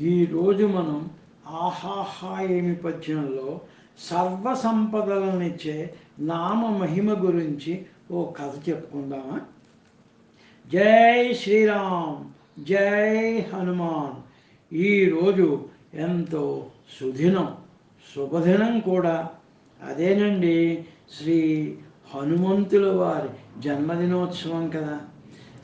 ఈరోజు మనం ఆహాహా ఏమి పద్యంలో సర్వ సంపదలనిచ్చే నామ మహిమ గురించి ఓ కథ చెప్పుకుందామా? జై శ్రీరామ్ జై హనుమాన్. ఈరోజు ఎంతో సుదినం శుభదినం కూడా. అదేనండి శ్రీ హనుమంతుల వారి జన్మదినోత్సవం కదా.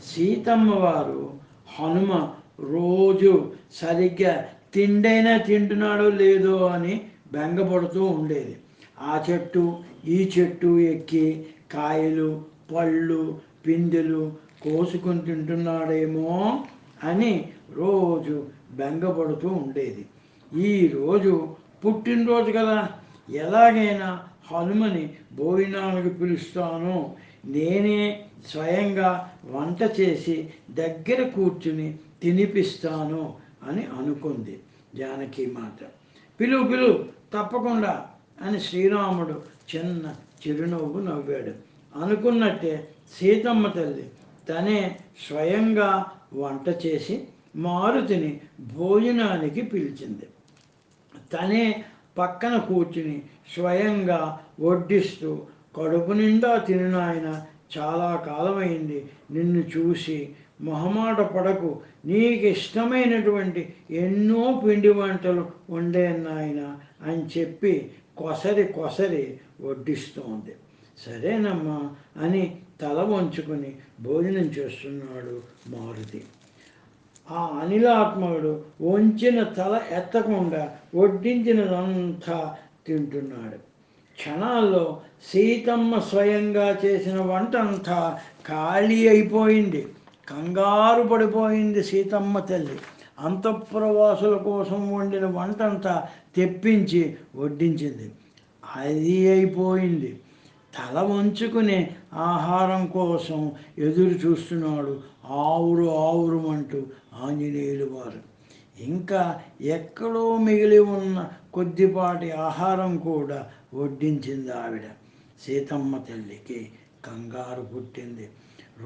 సీతమ్మ వారు హనుమ రోజు సరిగ్గా తిండైనా తింటున్నాడో లేదో అని బెంగపడుతూ ఉండేది. ఆ చెట్టు ఈ చెట్టు ఎక్కి కాయలు పళ్ళు పిందెలు కోసుకొని తింటున్నాడేమో అని రోజు బెంగపడుతూ ఉండేది. ఈరోజు పుట్టినరోజు కదా. ఎలాగైనా హనుమని భోజనానికి పిలుస్తాను. నేనే స్వయంగా వంట చేసి దగ్గర కూర్చుని తినిపిస్తాను అని అనుకుంది జానకి మాత. పిలువు పిలువు తప్పకుండా అని శ్రీరాముడు చిన్న చిరునవ్వు నవ్వాడు. అనుకున్నట్టే సీతమ్మ తల్లి తనే స్వయంగా వంట చేసి మారుతిని భోజనానికి పిలిచింది. తనే పక్కన కూర్చుని స్వయంగా వడ్డిస్తూ కడుపు నిండా తినినాయన చాలా కాలమైంది నిన్ను చూసి మొహమాట పడకు. నీకు ఇష్టమైనటువంటి ఎన్నో పిండి వంటలు వండే నాయన అని చెప్పి కొసరి కొసరి వడ్డిస్తోంది. సరేనమ్మా అని తల వంచుకొని భోజనం చేస్తున్నాడు మారుతి. ఆ అనిలాత్మకుడు వంచిన తల ఎత్తకుండా వడ్డించినదంతా తింటున్నాడు. క్షణాల్లో సీతమ్మ స్వయంగా చేసిన వంట అంతా ఖాళీ అయిపోయింది. కంగారు పడిపోయింది సీతమ్మ తల్లి. అంతఃపురవాసుల కోసం వండిన వంట అంతా తెప్పించి వడ్డించింది. అది అయిపోయింది. తల వంచుకునే ఆహారం కోసం ఎదురు చూస్తున్నాడు ఆవురు ఆవురుమంటూ ఆంజనేయులు వారు. ఇంకా ఎక్కడో మిగిలి ఉన్న కొద్దిపాటి ఆహారం కూడా వడ్డించింది ఆవిడ సీతమ్మ తల్లికి కంగారు పుట్టింది.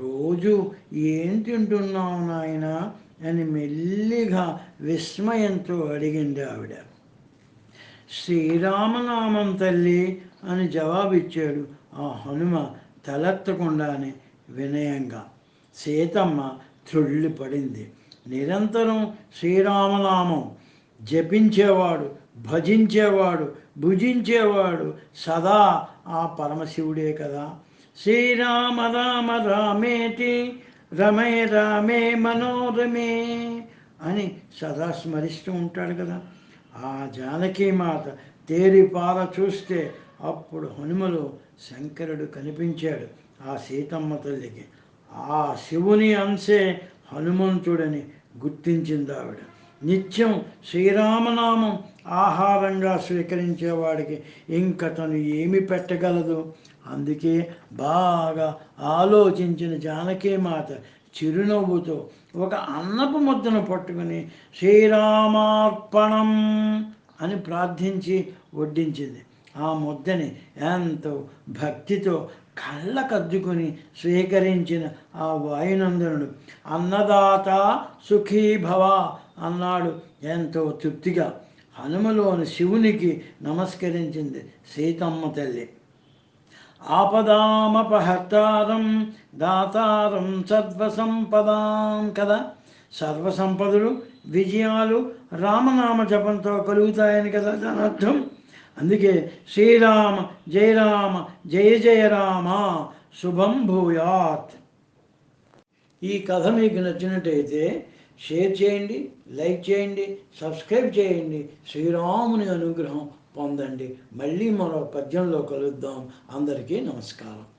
రోజు ఏం తింటున్నావు నాయన అని మెల్లిగా విస్మయంతో అడిగింది ఆవిడ. శ్రీరామనామం తల్లి అని జవాబిచ్చాడు ఆ హనుమ తలెత్తకుండానే వినయంగా. సీతమ్మ త్రుళ్ళి పడింది. నిరంతరం శ్రీరామనామం జపించేవాడు భజించేవాడు భుజించేవాడు సదా ఆ పరమశివుడే కదా. శ్రీరామ రామ రామేటి రమే రామే మనోరమే అని సదా స్మరిస్తూ ఉంటాడు కదా. ఆ జానకీ మాత తేరిపాల చూస్తే అప్పుడు హనుమలు శంకరుడు కనిపించాడు ఆ సీతమ్మ తల్లికి. ఆ శివుని అంశే హనుమంతుడని గుర్తించింది ఆవిడ నిత్యం శ్రీరామనామం ఆహారంగా స్వీకరించేవాడికి ఇంక తను ఏమి పెట్టగలదు? అందుకే బాగా ఆలోచించిన జానకీ మాత చిరునవ్వుతో ఒక అన్నపు ముద్దను పట్టుకుని శ్రీరామార్పణం అని ప్రార్థించి వడ్డించింది. ఆ ముద్దని ఎంతో భక్తితో కళ్ళకద్దుకుని స్వీకరించిన ఆ వాయునందనుడు అన్నదాత సుఖీభవ అన్నాడు ఎంతో తృప్తిగా. హనుమలోని శివునికి నమస్కరించింది సీతమ్మ తల్లి. ఆపదామపహర్తారం దాతారం సర్వసంపదాం కదా? సర్వసంపదలు విజయాలు రామనామ జపంతో కలుగుతాయని కదా దాని అర్థం? అందుకే శ్రీరామ జయ రామ జయ జయ రామ శుభం భూయాత్. ఈ కథ మీకు నచ్చినట్టయితే షేర్ చేయండి లైక్ చేయండి సబ్స్క్రైబ్ చేయండి. శ్రీరాముని అనుగ్రహం పొందండి. మళ్ళీ మరో పద్యంలో కలుద్దాం. అందరికీ నమస్కారం.